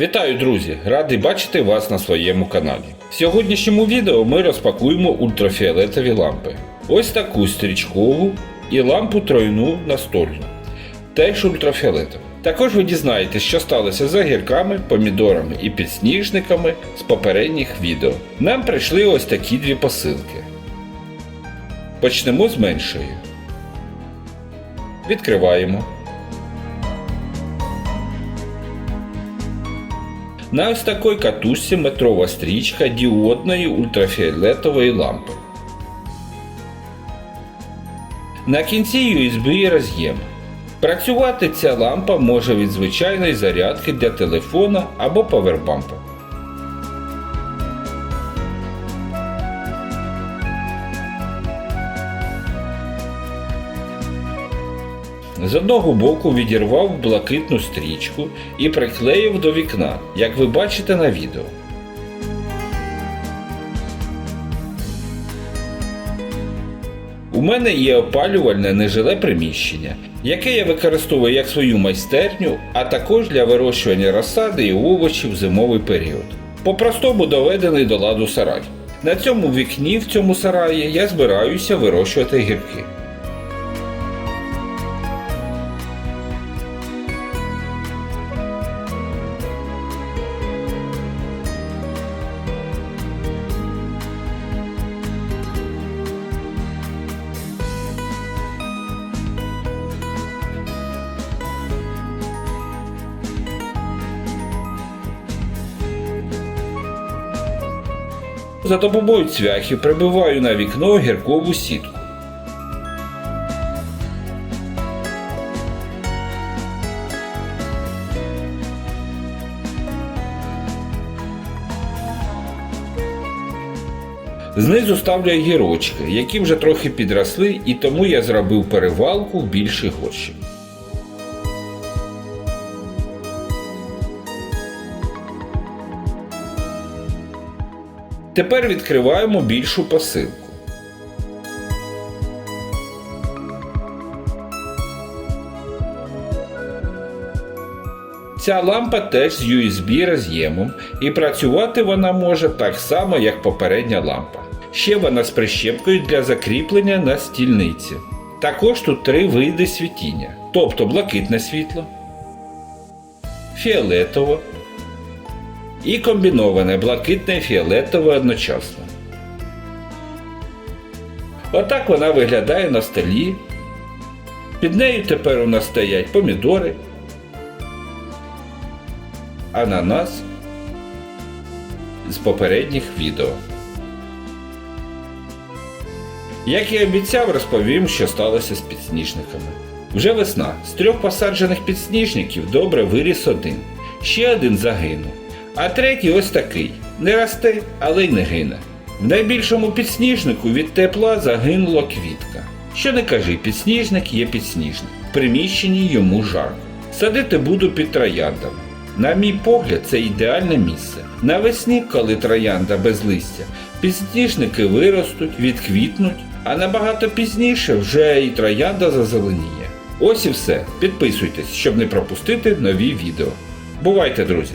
Вітаю, друзі! Радий бачити вас на своєму каналі. В сьогоднішньому відео ми розпакуємо ультрафіолетові лампи. Ось таку стрічкову і лампу тройну настольну. Теж ультрафіолетову. Також ви дізнаєтесь, що сталося з огірками, помідорами і підсніжниками з попередніх відео. Нам прийшли ось такі дві посилки. Почнемо з меншої. Відкриваємо. На ось такій катушці метрова стрічка діодної ультрафіолетової лампи. На кінці USB роз'єм. Працювати ця лампа може від звичайної зарядки для телефона або павербампа. З одного боку відірвав блакитну стрічку і приклеїв до вікна, як ви бачите на відео. У мене є опалювальне нежиле приміщення, яке я використовую як свою майстерню, а також для вирощування розсади і овочів в зимовий період. По-простому доведений до ладу сарай. На цьому вікні в цьому сараї я збираюся вирощувати гірки. За допомогою цвяхів прибиваю на вікно гіркову сітку. Знизу ставлю гірочки, які вже трохи підросли, і тому я зробив перевалку в більший горщик. Тепер відкриваємо більшу посилку. Ця лампа теж з USB роз'ємом і працювати вона може так само, як попередня лампа. Ще вона з прищепкою для закріплення на стільниці. Також тут три види світіння, тобто блакитне світло, фіолетово і комбіноване блакитне і фіолетове одночасно. Отак вона виглядає на столі. Під нею тепер у нас стоять помідори, ананас з попередніх відео. Як і обіцяв, розповім, що сталося з підсніжниками. Вже весна. З трьох посаджених підсніжників добре виріс один. Ще один загинув. А третій ось такий. Не росте, але й не гине. В найбільшому підсніжнику від тепла загинула квітка. Що не кажи, підсніжник є підсніжник. В приміщенні йому жарко. Садити буду під трояндами. На мій погляд, це ідеальне місце. Навесні, коли троянда без листя, підсніжники виростуть, відквітнуть, а набагато пізніше вже і троянда зазеленіє. Ось і все. Підписуйтесь, щоб не пропустити нові відео. Бувайте, друзі!